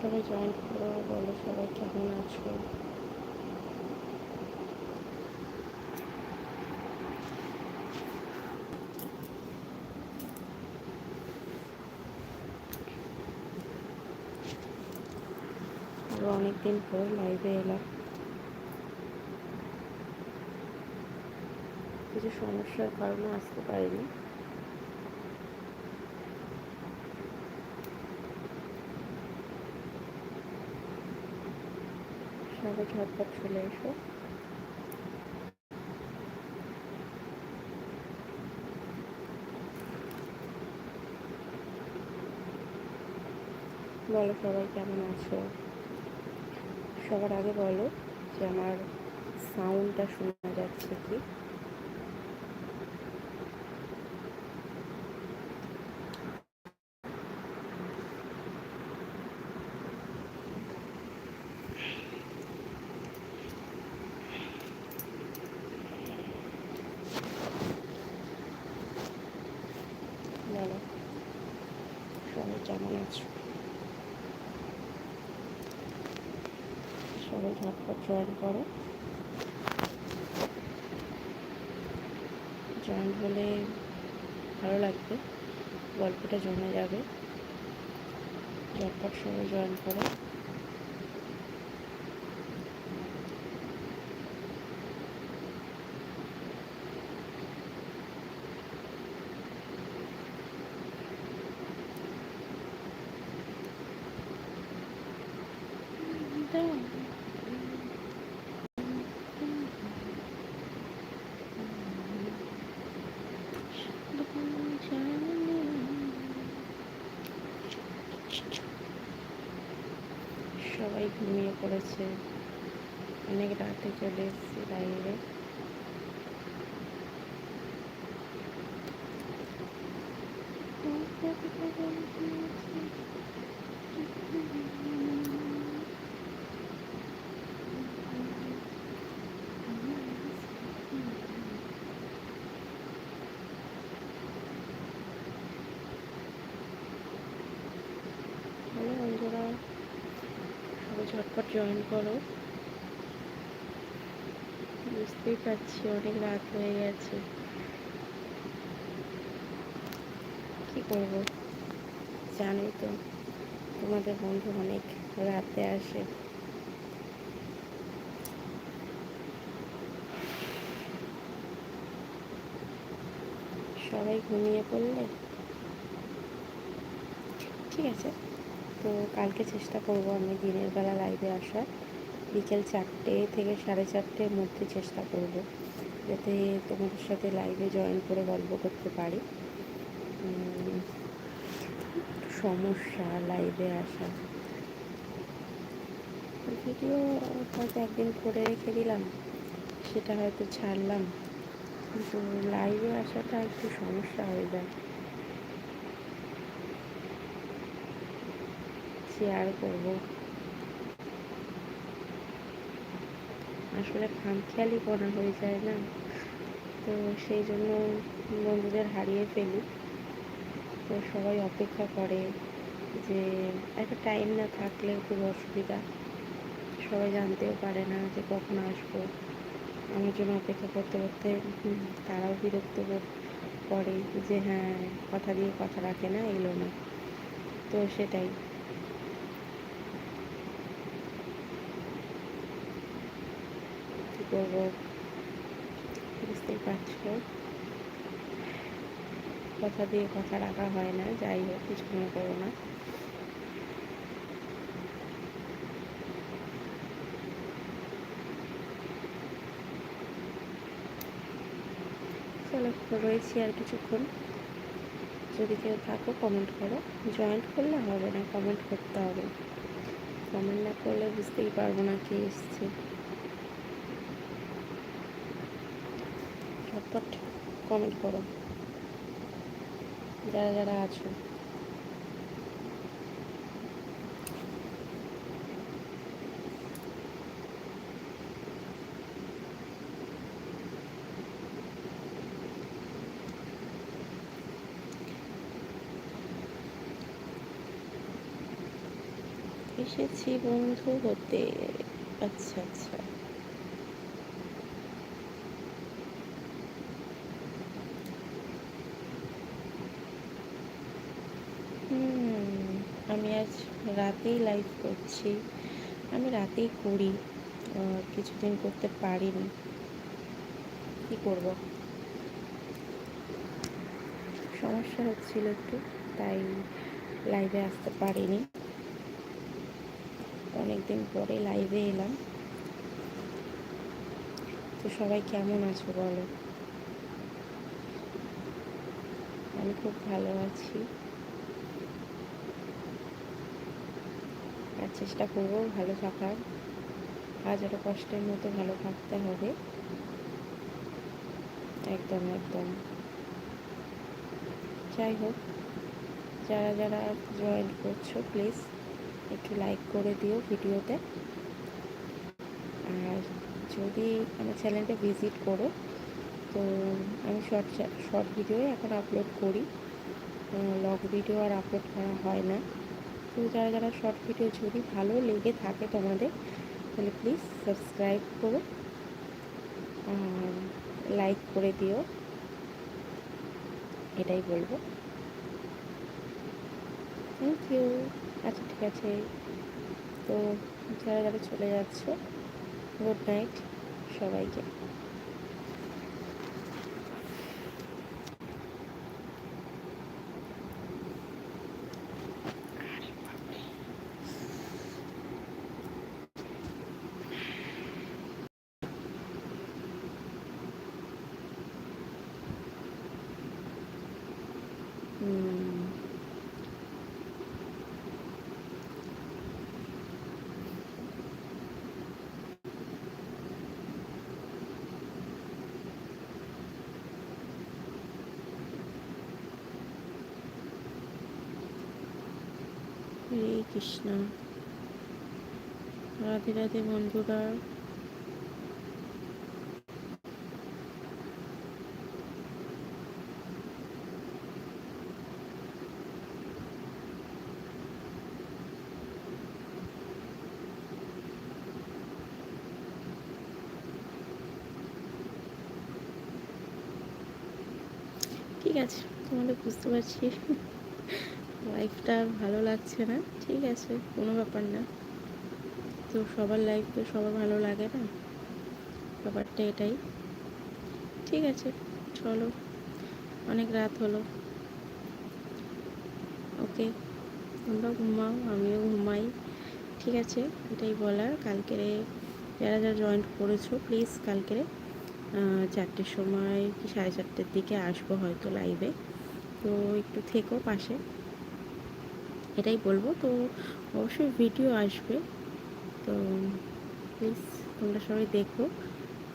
সবাই জয়েন করো, বলো সবাই কেমন আছো? অনেকদিন পর লাইভে এলাম। কিছু সমস্যার কারণে আসতে পারিনি। সবাই ঝটপট চলে এসো। বলো সবাই কেমন আছো? সবার আগে বলো যে আমার সাউন্ডটা শোনা যাচ্ছে কি বলো সবাই কেমন আছো সবাই ঝটপট জয়েন করো। জয়েন হলে ভালো লাগবে, গল্পটা জমে যাবে। ঝটপট সবাই জয়েন করো। সবাই ঘুমিয়ে পড়েছে। অনেক রাতে চলে এসেছি বাইরে। হ্যালো বন্ধুরা সবাই ঝটপট জয়েন করো। বুঝতেই পারছি, অনেক রাত হয়ে গেছে। কি করব? জানোই তো, তোমাদের বন্ধু অনেক রাতে আসে। সবাই ঘুমিয়ে পড়লে? ঠিক আছে। তো কালকে চেষ্টা করব আমি দিনের বেলা লাইভে আসার। বিকেল চারটে থেকে সাড়ে চারটের মধ্যে চেষ্টা করব, যাতে তোমাদের সাথে লাইভে জয়েন করে গল্প করতে পারি। সমস্যা লাইভে আসা। ভিডিও হয়তো একদিন করে রেখে দিলাম, সেটা হয়তো ছাড়লাম। কিন্তু লাইভে আসাটা একটু সমস্যা হয়ে যায়। শেয়ার করব। আসলে খামখেয়ালি করা হয়ে যায় না। তো সেই জন্য বন্ধুদের হারিয়ে ফেলি। তো সবাই অপেক্ষা করে যে একটা টাইম না থাকলে খুব অসুবিধা। সবাই জানতেও পারে না যে কখন আসব। আমার জন্য অপেক্ষা করতে করতে তারাও বিরক্ত করে যে হ্যাঁ কথা দিয়ে কথা রাখে না, এলো না। তো সেটাই। করব বুঝতেই পারছ কথা দিয়ে কথা রাখা হয় না যাই হোক কিছু মনে করো না রয়েছি আর কিছুক্ষণ যদি কেউ থাকো কমেন্ট করো জয়েন্ট করলে হবে না কমেন্ট করতে হবে কমেন্ট না করলে বুঝতেই পারব না কে এসছে ঝটপট কমেন্ট করো যারা যারা আছো এসেছি বন্ধু হতে আচ্ছা আচ্ছা হুম আমি আজ রাতেই লাইভ করছি। আমি রাতেই করি। কিছুদিন করতে পারিনি। কি করব? সমস্যা হচ্ছিল একটু, তাই লাইভে আসতে পারিনি। অনেক দিন পরে লাইভে এলাম। তো সবাই কেমন আছো বলো? আমি খুব ভালো আছি। আর চেষ্টা করব, ভালো থাকার। আজ হাজারো কষ্টের মতো ভালো থাকতে হবে। একদম একদম। যাই হোক, যারা যারা জয়েন করছ প্লিজ একটু লাইক করে দিও ভিডিওতে। আর যদি আমার চ্যানেলটা ভিজিট করো, তো আমি শর্ট শর্ট ভিডিও এখন আপলোড করি। লং ভিডিও আর আপলোড করা হয় না। তো যারা যারা শর্ট ভিডিও যদি ভালো লেগে থাকে তোমাদের, তাহলে প্লিজ সাবস্ক্রাইব করো আর লাইক করে দিও। এটাই বলব। থ্যাংক ইউ আচ্ছা ঠিক আছে। তো যারা যারা চলে যাচ্ছ গুড নাইট সবাইকে। কৃষ্ণ। রাধে রাধে বন্ধুরা। ঠিক আছে তোমাদের বুঝতে পারছি। লাইফটা ভালো লাগছে না, ঠিক আছে, কোনো ব্যাপার না। তো সবার লাইফ তো সবার ভালো লাগে না? ব্যাপারটা এটাই। ঠিক আছে, চলো, অনেক রাত হলো। ওকে, তোমরাও ঘুমাও, আমিও ঘুমাই। ঠিক আছে, এটাই বলার। কালকেরে যারা যারা জয়েন্ট করেছ প্লিজ কালকেরে চারটের সময় কি সাড়ে চারটের দিকে আসব হয়তো লাইভে তো একটু থেকো পাশে। এটাই বলব। তো অবশ্যই ভিডিও আসবে। তো প্লিজ তোমরা সবাই দেখো।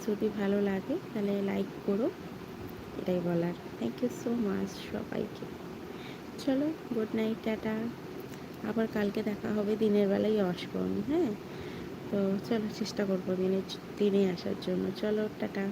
যদি ভালো লাগে তাহলে লাইক করো। এটাই বলার। থ্যাংক ইউ সো মাচ সবাইকে। চলো গুড নাইট টাটা। আবার কালকে দেখা হবে, দিনের বেলায় আসব আমি হ্যাঁ? তো চলো, চেষ্টা করব দিনে দিনে আসার জন্য। চলো, টাটা।